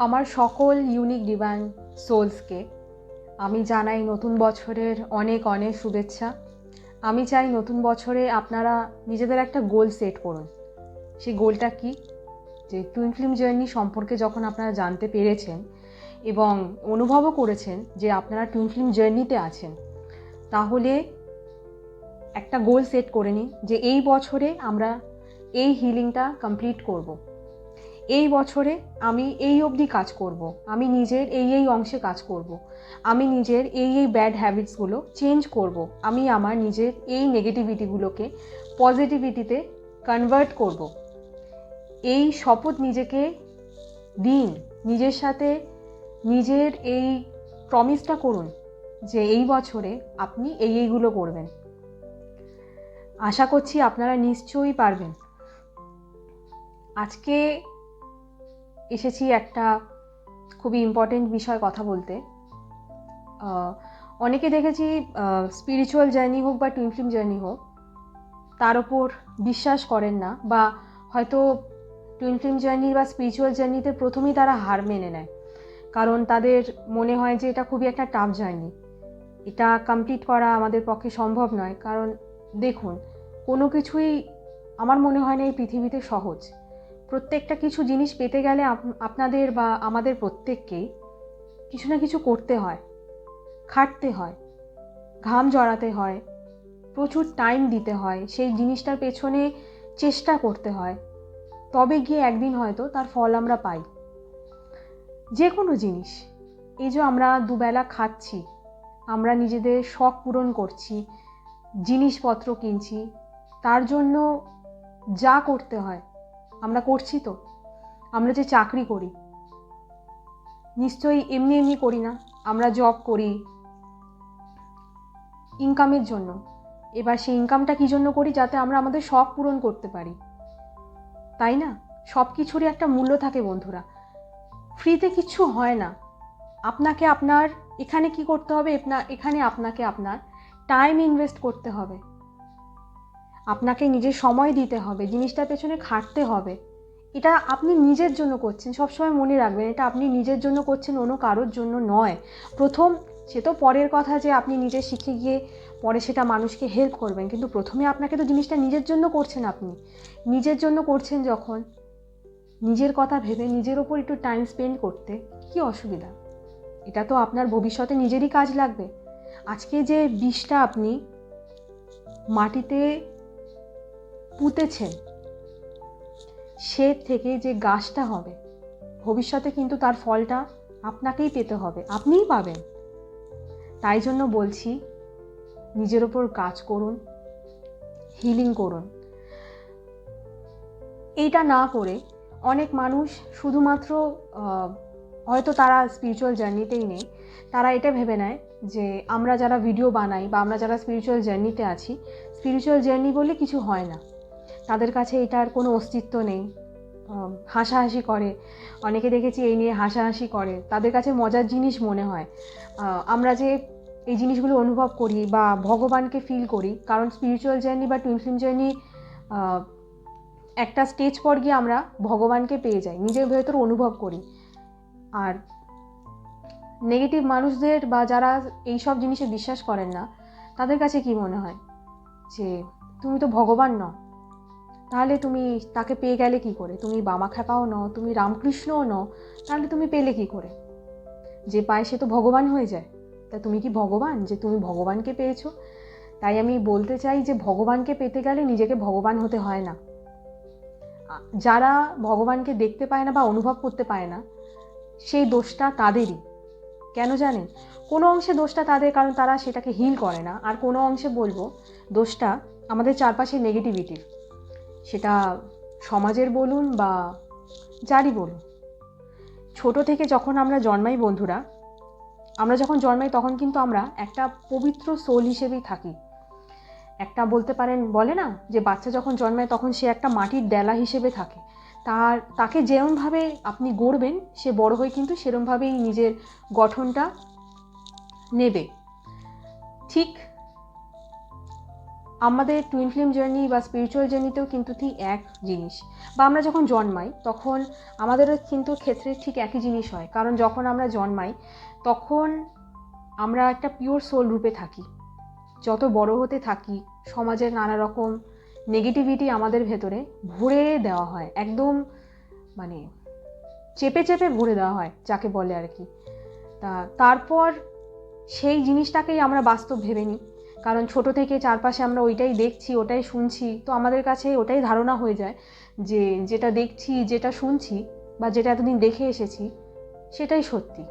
আমার সকল unique divine সোলসকে আমি জানাই নতুন বছরের অনেক অনেক শুভেচ্ছা। আমি চাই নতুন বছরে আপনারা নিজেদের একটা গোল সেট করুন। সেই গোলটা কি? যে টুইন ফিল্ম জার্নি সম্পর্কে যখন আপনারা জানতে পেরেছেন এবং অনুভবও করেছেন যে আপনারা টুইন ফিল্ম জার্নিতে আছেন, তাহলে একটা গোল সেট করে নিন যে এই বছরে আমরা এই হিলিংটা কমপ্লিট করব। এই বছরে আমি এই অবধি কাজ করব। আমি নিজের এই এই অংশে কাজ করব। আমি নিজের এই এই ব্যাড হ্যাবিটসগুলো চেঞ্জ করব। আমি আমার নিজের এই নেগেটিভিটিগুলোকে পজিটিভিটিতে কনভার্ট করব। এই শপথ নিজেকে দিন নিজের সাথে নিজের এই প্রমিসটা করুন যে এই বছরে আপনি এই এইগুলো করবেন আশা করছি আপনারা নিশ্চয়ই পারবেন আজকে এসেছি একটা খুবই ইম্পর্টেন্ট বিষয় কথা বলতে। অনেকে দেখেছি স্পিরিচুয়াল জার্নি হোক বা টুইন ফিল্ম জার্নি হোক, তার ওপর বিশ্বাস করেন না বা হয়তো টুইন ফিল্ম জার্নি বা স্পিরিচুয়াল জার্নিতে প্রথমেই তারা হার মেনে নেয়। কারণ তাদের মনে হয় যে এটা খুবই একটা টাফ জার্নি এটা কমপ্লিট করা আমাদের পক্ষে সম্ভব নয়। কারণ দেখুন, কোনো কিছুই আমার মনে হয় না এই পৃথিবীতে সহজ। প্রত্যেকটা কিছু জিনিস পেতে গেলে আপনাদের বা আমাদের প্রত্যেককেই কিছু না কিছু করতে হয়, খাটতে হয়, ঘাম জড়াতে হয়, প্রচুর টাইম দিতে হয়, সেই জিনিসটার পেছনে চেষ্টা করতে হয়। তবে গিয়ে একদিন হয়তো তার ফল আমরা পাই। যে কোনো জিনিস, এই যে আমরা দুবেলা খাচ্ছি, আমরা নিজেদের শখ পূরণ করছি, জিনিসপত্র কিনছি, তার জন্য যা করতে হয় আমরা করছি তো। আমরা যে চাকরি করি। নিশ্চয়ই এমনি এমনি করি না, আমরা জব করি ইনকামের জন্য। এবার সেই ইনকামটা কী জন্য করি? যাতে আমরা আমাদের শখ পূরণ করতে পারি। তাই না? সব কিছুরই একটা মূল্য থাকে বন্ধুরা। ফ্রিতে কিচ্ছু হয় না। আপনাকে আপনার, এখানে কি করতে হবে? এখানে আপনাকে আপনার টাইম ইনভেস্ট করতে হবে। আপনাকে নিজের সময় দিতে হবে, জিনিসটার পেছনে খাটতে হবে। এটা আপনি নিজের জন্য করছেন, সবসময় মনে রাখবেন, এটা আপনি নিজের জন্য করছেন, অন্য কারোর জন্য নয়। প্রথম, সে তো পরের কথা যে আপনি নিজে শিখে গিয়ে পরে সেটা মানুষকে হেল্প করবেন, কিন্তু প্রথমে আপনাকে তো জিনিসটা নিজের জন্য করছেন আপনি। নিজের জন্য করছেন যখন, নিজের কথা ভেবে নিজের ওপর একটু টাইম স্পেন্ড করতে, কি অসুবিধা? এটা তো আপনার ভবিষ্যতে নিজেরই কাজ লাগবে। আজকে যে বিষটা আপনি মাটিতে পুঁতেছেন সে থেকে যে গাছটা হবে, ভবিষ্যতে কিন্তু তার ফলটা আপনাকেই পেতে হবে, আপনিই পাবেন। তাই জন্য বলছি, নিজের ওপর কাজ করুন হিলিং করুন। এইটা না করে অনেক মানুষ শুধুমাত্র হয়তো তারা স্পিরিচুয়াল জার্নিতেই নেই, তারা এটা ভেবে নেয় যে আমরা যারা ভিডিও বানাই বা আমরা যারা স্পিরিচুয়াল জার্নিতে আছি স্পিরিচুয়াল জার্নি বলে কিছু হয় না। তাদের কাছে এটার কোনো অস্তিত্ব নেই। হাসাহাসি করে। অনেকে দেখেছি এই নিয়ে হাসাহাসি করে। তাদের কাছে মজার জিনিস মনে হয়। আমরা যে এই জিনিসগুলো অনুভব করি বা ভগবানকে ফিল করি, কারণ স্পিরিচুয়াল জার্নি বা টুইন ফিল্ম জার্নি একটা স্টেজ পর গিয়ে আমরা ভগবানকে পেয়ে যাই, নিজের ভেতর অনুভব করি। আর নেগেটিভ মানুষদের বা যারা এই সব জিনিসে বিশ্বাস করেন না, তাদের কাছে কি মনে হয়? যে, তুমি তো ভগবান নও। তাহলে তুমি তাকে পেয়ে গেলে কি করে? তুমি বামা খ্যাপাও নও, তুমি রামকৃষ্ণও নও, তাহলে তুমি পেলে কি করে? যে পায় সে তো ভগবান হয়ে যায়। তা তুমি কি ভগবান? যে তুমি ভগবানকে পেয়েছ? তাই আমি বলতে চাই যে ভগবানকে পেতে গেলে নিজেকে ভগবান হতে হয় না। যারা ভগবানকে দেখতে পায় না বা অনুভব করতে পায় না, সেই দোষটা তাদেরই। কেন জানেন? কোনো অংশে দোষটা তাদের, কারণ তারা সেটাকে হিল করে না। আর কোনো অংশে বলব, দোষটা আমাদের চারপাশে নেগেটিভিটির সেটা সমাজের বলুন বা যারই বলুন। ছোট থেকে যখন আমরা জন্মাই বন্ধুরা, আমরা যখন জন্মাই তখন কিন্তু আমরা একটা পবিত্র সোল হিসেবেই থাকি। একটা বলতে পারেন, বলে না? যে বাচ্চা যখন জন্মায় তখন সে একটা মাটির ডেলা হিসেবে থাকে। তার, তাকে যেরমভাবে আপনি গড়বেন, সে বড় হয়ে কিন্তু সেরমভাবেই নিজের গঠনটা নেবে। ঠিক আমাদের টুইন ফিল্ম জার্নি বা স্পিরিচুয়াল জার্নিতেও কিন্তু ঠিক এক জিনিস। বা আমরা যখন জন্মাই, তখন আমাদেরও কিন্তু ক্ষেত্রে ঠিক একই জিনিস হয়। কারণ যখন আমরা জন্মাই, তখন আমরা একটা পিওর সোল রূপে থাকি। যত বড় হতে থাকি, সমাজের নানা রকম নেগেটিভিটি আমাদের ভেতরে ভরে দেওয়া হয়। একদম মানে চেপে চেপে ভরে দেওয়া হয়, যাকে বলে আর কি। তা, তারপর সেই জিনিসটাকেই আমরা বাস্তব ভেবে নিই। কারণ ছোট থেকে চারপাশে আমরা ওইটাই দেখছি, ওটাই শুনছি। তো আমাদের কাছে ওটাই ধারণা হয়ে যায় যে যেটা দেখছি, যেটা শুনছি বা যেটা এতদিন দেখে এসেছি, সেটাই সত্যি।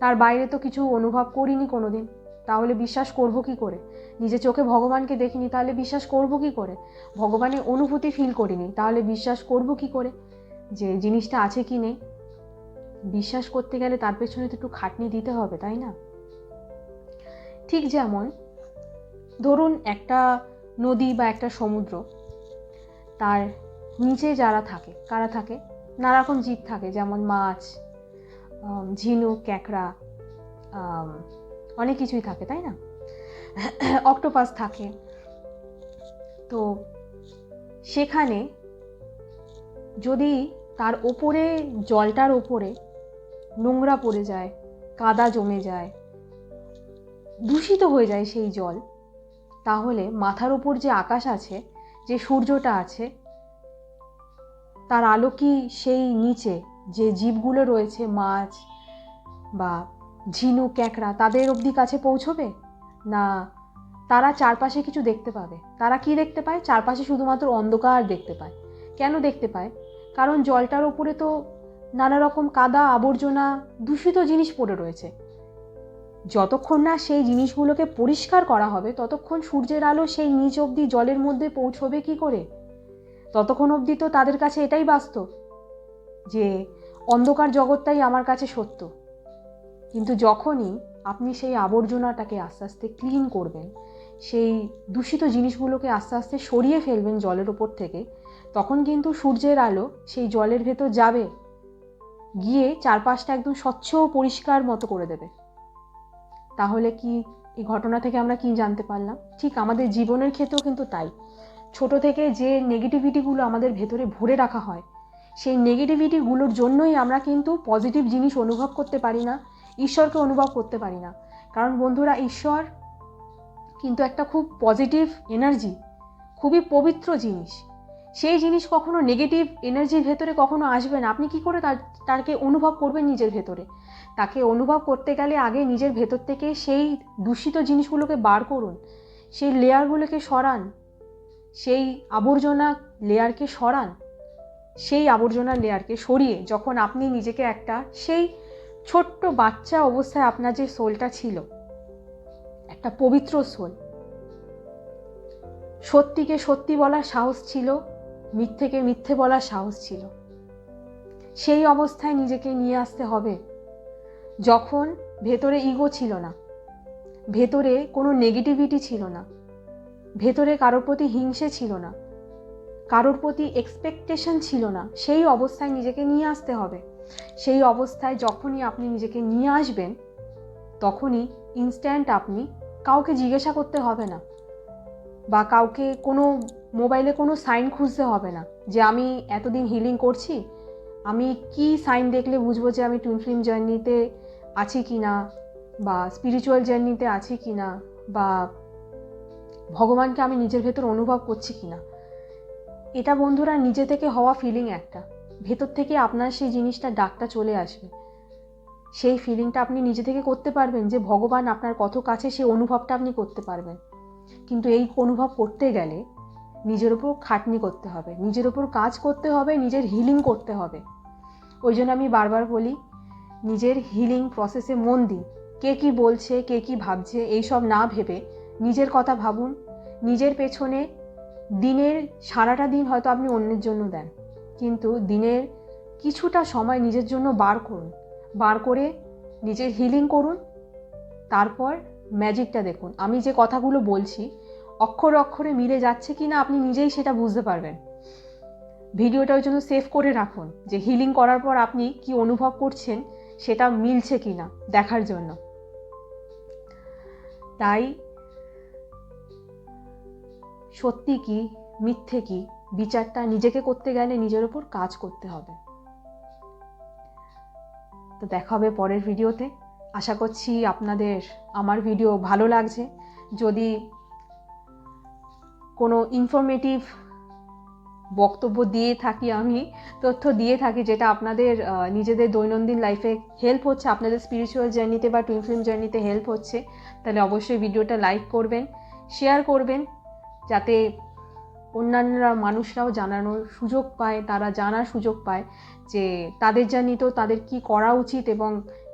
তার বাইরে তো কিছু অনুভব করিনি কোনো দিন তাহলে বিশ্বাস করব কি করে? নিজে চোখে ভগবানকে দেখিনি, তাহলে বিশ্বাস করব কি করে? ভগবানের অনুভূতি ফিল করিনি, তাহলে বিশ্বাস করব কি করে? যে জিনিসটা আছে কি নেই? বিশ্বাস করতে গেলে তার পেছনে তো একটু খাটনি দিতে হবে, তাই না? ঠিক যেমন ধরুন একটা নদী বা একটা সমুদ্র, তার নিচে যারা থাকে, কারা থাকে? নানা রকম জীব থাকে, যেমন মাছ ঝিনুক, ক্যাঁকড়া অনেক কিছুই থাকে, তাই না? অক্টোপাস থাকে। তো সেখানে যদি তার ওপরে, জলটার ওপরে নোংরা পড়ে যায়, কাদা জমে যায় দূষিত হয়ে যায় সেই জল। তাহলে মাথার ওপর যে আকাশ আছে, যে সূর্যটা আছে, তার আলো কি সেই নিচে যে জীবগুলো রয়েছে, মাছ বা ঝিনুক, ক্যাঁকড়া, তাদের অবধি কাছে পৌঁছবে? না, তারা চারপাশে কিছু দেখতে পাবে। তারা কি দেখতে পায়? চারপাশে শুধুমাত্র অন্ধকার দেখতে পায়। কেন দেখতে পায়? কারণ জলটার ওপরে তো নানা রকম কাদা, আবর্জনা, দূষিত জিনিস পড়ে রয়েছে। যতক্ষণ না সেই জিনিসগুলোকে পরিষ্কার করা হবে, ততক্ষণ সূর্যের আলো সেই নিচ অবধি জলের মধ্যে পৌঁছবে কি করে? ততক্ষণ অবধি তো তাদের কাছে এটাই বাস্তব, যে অন্ধকার জগৎটাই আমার কাছে সত্য। কিন্তু যখনই আপনি সেই আবর্জনাটাকে আস্তে আস্তে ক্লিন করবেন, সেই দূষিত জিনিসগুলোকে আস্তে আস্তে সরিয়ে ফেলবেন জলের ওপর থেকে, তখন কিন্তু সূর্যের আলো সেই জলের ভেতর যাবে, গিয়ে চারপাশটা একদম স্বচ্ছ ও পরিষ্কার মতো করে দেবে। তাহলে কি এই ঘটনা থেকে আমরা কি জানতে পারলাম? ঠিক আমাদের জীবনের ক্ষেত্রেও কিন্তু তাই। ছোট থেকে যে নেগেটিভিটিগুলো আমাদের ভেতরে ভরে রাখা হয়, সেই নেগেটিভিটিগুলোর জন্যই আমরা কিন্তু পজিটিভ জিনিস অনুভব করতে পারি না, ঈশ্বরকে অনুভব করতে পারি না। কারণ বন্ধুরা, ঈশ্বর কিন্তু একটা খুব পজিটিভ এনার্জি খুবই পবিত্র জিনিস। সেই জিনিস কখনো নেগেটিভ এনার্জির ভেতরে কখনো আসবে না। আপনি কি করে তার তাকে অনুভব করবেন নিজের ভেতরে? তাকে অনুভব করতে গেলে আগে নিজের ভেতর থেকে সেই দূষিত জিনিসগুলোকে বার করুন। সেই লেয়ারগুলোকে সরান। সেই আবর্জনা লেয়ারকে সরান। সেই আবর্জনা লেয়ারকে সরিয়ে যখন আপনি নিজেকে একটা সেই ছোট্ট বাচ্চা অবস্থায় আপনার যে সোলটা ছিল, একটা পবিত্র সোল সত্যিকে সত্যি বলার সাহস ছিল মিথ্যেকে মিথ্যে বলার সাহস ছিল। সেই অবস্থায় নিজেকে নিয়ে আসতে হবে। যখন ভেতরে ইগো ছিল না, ভেতরে কোনো নেগেটিভিটি ছিল না, ভেতরে কারোর প্রতি হিংসে ছিল না, কারোর প্রতি এক্সপেকটেশন ছিল না, সেই অবস্থায় নিজেকে নিয়ে আসতে হবে। সেই অবস্থায় যখনই আপনি নিজেকে নিয়ে আসবেন, তখনই ইনস্ট্যান্ট আপনি কাউকে জিজ্ঞাসা করতে হবে না। বা কাউকে কোনো মোবাইলে কোনো সাইন খুঁজতে হবে না যে আমি এতদিন হিলিং করছি, আমি কি সাইন দেখলে বুঝব যে আমি টুইন ফিল্ম জার্নিতে আছি কি না বা স্পিরিচুয়াল জার্নিতে আছি কি না বা ভগবানকে আমি নিজের ভেতর অনুভব করছি কি না এটা বন্ধুরা নিজে থেকে হওয়া ফিলিং একটা। ভেতর থেকে আপনার সেই জিনিসটা ডাকটা চলে আসবে। সেই ফিলিংটা আপনি নিজে থেকে করতে পারবেন যে ভগবান আপনার কত কাছে সেই অনুভবটা আপনি করতে পারবেন। কিন্তু এই অনুভব করতে গেলে নিজের ওপর খাটনি করতে হবে, নিজের ওপর কাজ করতে হবে, নিজের হিলিং করতে হবে। ওই জন্য আমি বারবার বলি, নিজের হিলিং প্রসেসে মন দিন। কে কি বলছে, কে কি ভাবছে এইসব না ভেবে নিজের কথা ভাবুন। নিজের পেছনে দিনের সারাটা দিন হয়তো আপনি অন্যের জন্য দেন, কিন্তু দিনের কিছুটা সময় নিজের জন্য বার করুন। বার করে নিজের হিলিং করুন, তারপর ম্যাজিকটা দেখুন। আমি যে কথাগুলো বলছি, অক্ষর অক্ষরে মিলে যাচ্ছে কি না আপনি নিজেই সেটা বুঝতে পারবেন। ভিডিওটা ওই জন্য সেভ করে রাখুন যে হিলিং করার পর আপনি কি অনুভব করছেন, সেটা মিলছে কি না দেখার জন্য। তাই সত্যি কি, মিথ্যে কি, বিচারটা নিজেকে করতে গেলে নিজের ওপর কাজ করতে হবে। তো দেখা হবে পরের ভিডিওতে আশা করছি আপনাদের আমার ভিডিও ভালো লাগছে। যদি কোনো ইনফরমেটিভ বক্তব্য দিয়ে থাকি আমি, তথ্য দিয়ে থাকি যেটা আপনাদের নিজেদের দৈনন্দিন লাইফে হেল্প হচ্ছে, আপনাদের স্পিরিচুয়াল জার্নিতে বা টুইন ফিল্ম জার্নিতে হেল্প হচ্ছে, তাহলে অবশ্যই ভিডিওটা লাইক করবেন শেয়ার করবেন, যাতে অন্যান্যরা মানুষরাও জানানোর সুযোগ পায়, তারা জানার সুযোগ পায় যে তাদের জার্নিতেও তাদের কি করা উচিত এবং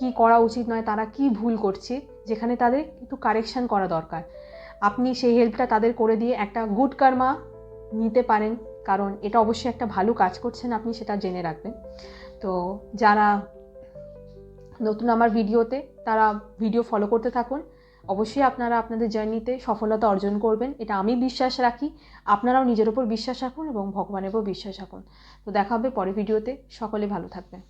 কি করা উচিত নয়, তারা কি ভুল করছে, যেখানে তাদের একটু কারেকশন করা দরকার। আপনি সেই হেল্পটা তাদের করে দিয়ে একটা গুড কর্মা নিতে পারেন, কারণ এটা অবশ্যই একটা ভালো কাজ করছেন আপনি, সেটা জেনে রাখবেন। তো যারা নতুন আমার ভিডিওতে, তারা ভিডিও ফলো করতে থাকুন। অবশ্যই আপনারা আপনাদের জার্নিতে সফলতা অর্জন করবেন, এটা আমি বিশ্বাস রাখি। আপনারাও নিজের ওপর বিশ্বাস রাখুন এবং ভগবানের ওপর বিশ্বাস রাখুন। তো দেখা হবে পরের ভিডিওতে, সকলে ভালো থাকবেন।